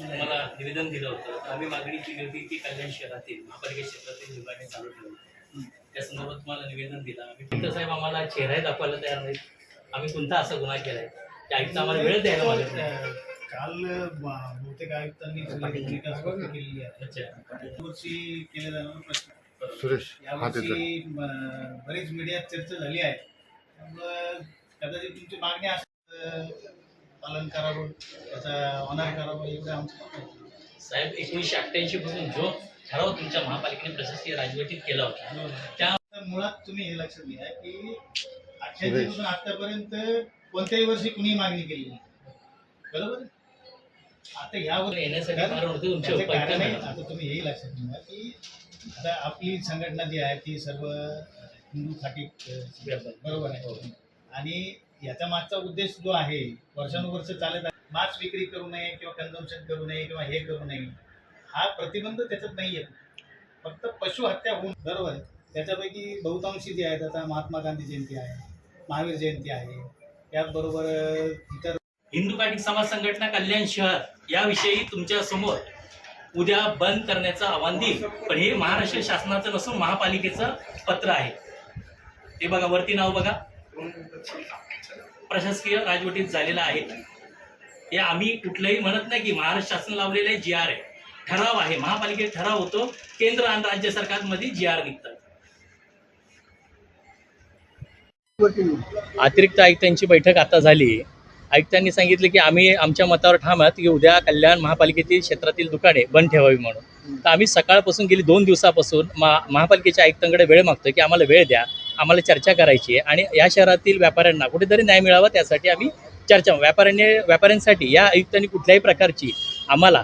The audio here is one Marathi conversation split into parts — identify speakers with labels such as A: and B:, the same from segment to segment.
A: मला निवेदन दिलं होतं. आम्ही मागणी केली होती की कल्याण शहरातील महापालिका क्षेत्रातील दुकाने चालू ठेवली त्या संदर्भात तुम्हाला निवेदन दिलं. आम्ही फक्त साहेब आम्हाला चेहराही दाखवायला तयार नाहीत. आम्ही कोणता असा गुन्हा केलाय? ते आयुक्त आम्हाला वेळ द्यायला मागत नाही.
B: काल बहुतेक आयुक्तांनी भूमिका स्पष्ट केलेली आहे.
A: अच्छा.
B: यावर्षी केले जाणारे प्रश्न.
C: सुरेश
B: यावर्षी बरीच मीडियात चर्चा झाली आहे. त्यामुळं कदाचित तुमची मागणी असेल पालन करावं त्याचा ऑनर करावं एवढं आमचं.
A: साहेब एकोणीसशे अठ्ठ्याऐंशी पासून जो ठराव तुमच्या महापालिकेने प्रशासकीय राजवटीत केला होता त्या
B: तर मुळात तुम्ही हे लक्षात घ्या की अठ्ठ्याऐंशी पासून आतापर्यंत कोणत्याही वर्षी कुणीही मागणी केली नाही. बरोबर? आता ह्या वर्षी
A: येण्यासाठी कारण होते तुमचे
B: त्याचं
A: उपाय
B: कारण आहे,
A: काय?
B: आता तुम्ही हेही लक्षात घ्या की आता आपली संघटना जी आहे ती सर्व हिंदू खाटीक अ, बरोबर आहे. आणि याचा मागचा उद्देश जो आहे वर्षानुवर्ष चालत आहे. मांस विक्री करू नये किंवा कन्झम्पशन करू नये किंवा हे करू नये हा प्रतिबंध त्याच्यात नाही आहे फक्त पशु हत्या होऊन बरोबर आहे त्याच्यापैकी बहुतांशी जे आहेत आता महात्मा गांधी जयंती आहे महावीर जयंती आहे त्याचबरोबर इतर
A: हिंदू काटिक समाज संघटना कल्याण शहर याविषयी तुमच्यासमोर उद्या बंद करण्याचं आव्हान देईल. पण हे महाराष्ट्र शासनाचं नसून महापालिकेचं पत्र आहे. ते बघा वरती नाव बघा. प्रशासकीय राजवटीत झालेला आहे. हे आम्ही कुठलंही म्हणत नाही की महाराष्ट्र शासन लावलेलं आहे जी आर आहे. ठराव आहे महापालिकेत ठराव होतो केंद्र आणि राज्य सरकारमध्ये जी आर निघतात अतिरिक्त आयुक्तांची बैठक आता झाली. आयुक्तांनी सांगितलं की आम्ही आमच्या मतावर ठाम आहात की उद्या कल्याण महापालिकेतील क्षेत्रातील दुकाने बंद ठेवावी म्हणून. तर आम्ही सकाळपासून गेली दोन दिवसापासून मा महापालिकेच्या आयुक्तांकडे वेळ मागतोय की आम्हाला वेळ द्या. आम्हाला चर्चा करायची आहे. आणि या शहरातील व्यापाऱ्यांना कुठेतरी न्याय मिळावा त्यासाठी आम्ही चर्चा व्यापाऱ्यांनी व्यापाऱ्यांसाठी या आयुक्तांनी कुठल्याही प्रकारची आम्हाला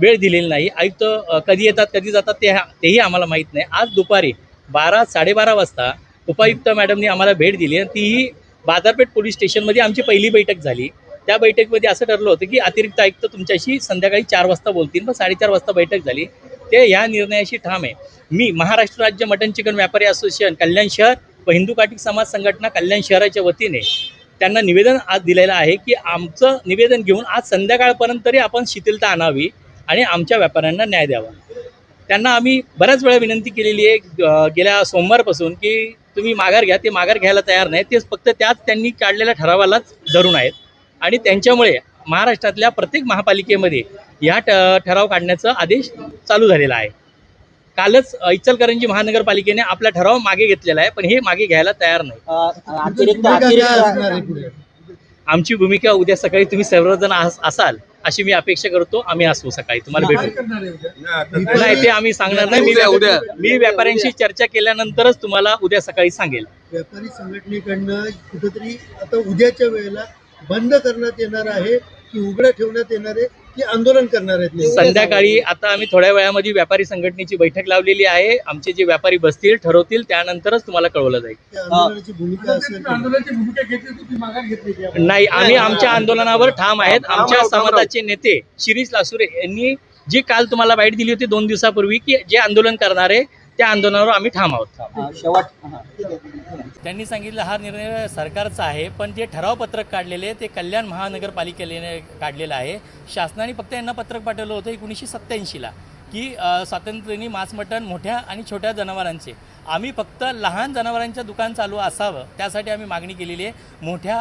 A: वेळ दिलेली नाही. आयुक्त कधी येतात कधी जातात ते तेही आम्हाला माहीत नाही. आज दुपारी बारा साडेबारा वाजता उपायुक्त मॅडमनी आम्हाला भेट दिली आणि तीही बाजारपेठ पोलीस स्टेशनमध्ये आमची पहिली बैठक झाली. त्या बैठकीमध्ये असं ठरलं होतं की अतिरिक्त आयुक्त तुमच्याशी संध्याकाळी चार वाजता बोलतील. मग साडेचार वाजता बैठक झाली. ते ह्या निर्णयाशी ठाम आहे. मी महाराष्ट्र राज्य मटन चिकन व्यापारी असोसिएशन कल्याण शहर व हिंदू काटिक समाज संघटना कल्याण शहराच्या वतीने त्यांना निवेदन आज दिलेलं आहे की आमचं निवेदन घेऊन आज संध्याकाळपर्यंत तरी आपण शिथिलता आणावी आणि आमच्या व्यापाऱ्यांना न्याय द्यावा. त्यांना आम्ही बऱ्याच वेळा विनंती केलेली आहे गेल्या सोमवारपासून की तुम्ही माघार घ्या ते माघार घ्यायला तयार नाही तेच फक्त त्याच त्यांनी काढलेल्या ठरावालाच धरून आहेत. आणि त्यांच्यामुळे महाराष्ट्रातल्या प्रत्येक महापालिकेमध्ये या ठ ठराव काढण्याचा आदेश चालू झालेला आहे. कालच इचलकरंजी महानगरपालिकेने आपला ठराव मागे घेतलेला आहे पण हे मागे घ्यायला तयार नाही. आमची भूमिका उद्या सकाळी तुम्ही सर्वजण अस- असाल अशी मी अपेक्षा करतो आम्ही असू सकाळी तुम्हाला भेटू. नाही ते आम्ही सांगणार नाही मी
C: उद्या.
A: मी व्यापाऱ्यांशी चर्चा केल्यानंतरच तुम्हाला उद्या सकाळी सांगेल.
D: व्यापारी संघटनेकडनं कुठंतरी आता उद्याच्या वेळेला बंद करण्यात येणार आहे की उघडं ठेवण्यात येणार आहे की आंदोलन करणार आहेत?
A: संध्याकाळी आता आम्ही थोड्या वेळामध्ये व्यापारी संघटनेची बैठक लावलेली आहे. आमचे जे व्यापारी बसतील ठरवतील त्यानंतरच तुम्हाला कळवलं जाईल.
D: आंदोलनाची भूमिका असेल
C: आंदोलनाची भूमिका घेतली होती माघार घेतली
A: नाही आम्ही आमच्या आंदोलनावर ठाम आहेत. आमच्या समाजाचे नेते शिरीष लासुरे यांनी जी काल तुम्हाला बाईट दिली होती दोन दिवसापूर्वी की जे आंदोलन करणारे त्या आंदोलनावर आम्ही ठाम आहोत.
E: शेवट हा.
A: त्यांनी सांगितलं हा निर्णय सरकारचा आहे पण जे ठराव पत्रक काढलेले ते कल्याण महानगरपालिकेने काढलेलं आहे. शासनाने फक्त यांना पत्रक पाठवलं होतं एकोणीसशे सत्त्याऐंशीला की स्वातंत्र्याने मांस मटण मोठ्या आणि छोट्या जनावरांचे. आम्ही फक्त लहान जनावरांचं दुकान चालू असावं त्यासाठी आम्ही मागणी केलेली आहे. मोठ्या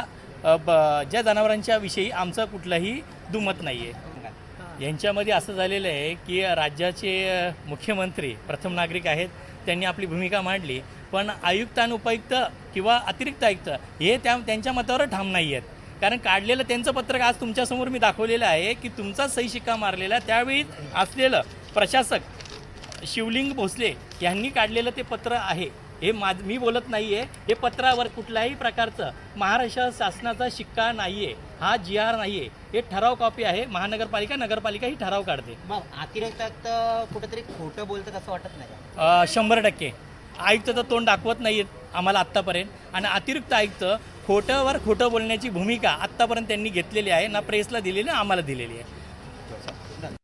A: ब- ज्या जनावरांच्या विषयी आमचं कुठलंही दुमत नाही आहे यांच्यामध्ये असं झालेलं आहे की राज्याचे मुख्यमंत्री प्रथम नागरिक आहेत त्यांनी आपली भूमिका मांडली. पण आयुक्त आणि उपायुक्त किंवा अतिरिक्त आयुक्त हे त्या त्यांच्या मतावर ठाम नाही आहेत. कारण काढलेलं त्यांचं पत्रक आज तुमच्यासमोर मी दाखवलेलं आहे की तुमचा सही शिक्का मारलेला त्यावेळी असलेलं प्रशासक शिवलिंग भोसले यांनी काढलेलं ते पत्र आहे. हे माझ मी बोलत नाही आहे हे पत्रावर कुठल्याही प्रकारचं महाराष्ट्र शासनाचा शिक्का नाही आहे हा जी आर नाही आहे हे ठराव कॉपी आहे. महानगरपालिका नगरपालिका ही ठराव काढते.
E: मग अतिरिक्त कुठेतरी खोटं बोलतात असं वाटत नाही
A: शंभर टक्के. आयुक्त तर तोंड दाखवत नाही आहेत आम्हाला आत्तापर्यंत. आणि अतिरिक्त आयुक्त खोटंवर खोटं बोलण्याची भूमिका आत्तापर्यंत त्यांनी घेतलेली आहे. ना प्रेसला दिलेली ना आम्हाला दिलेली आहे.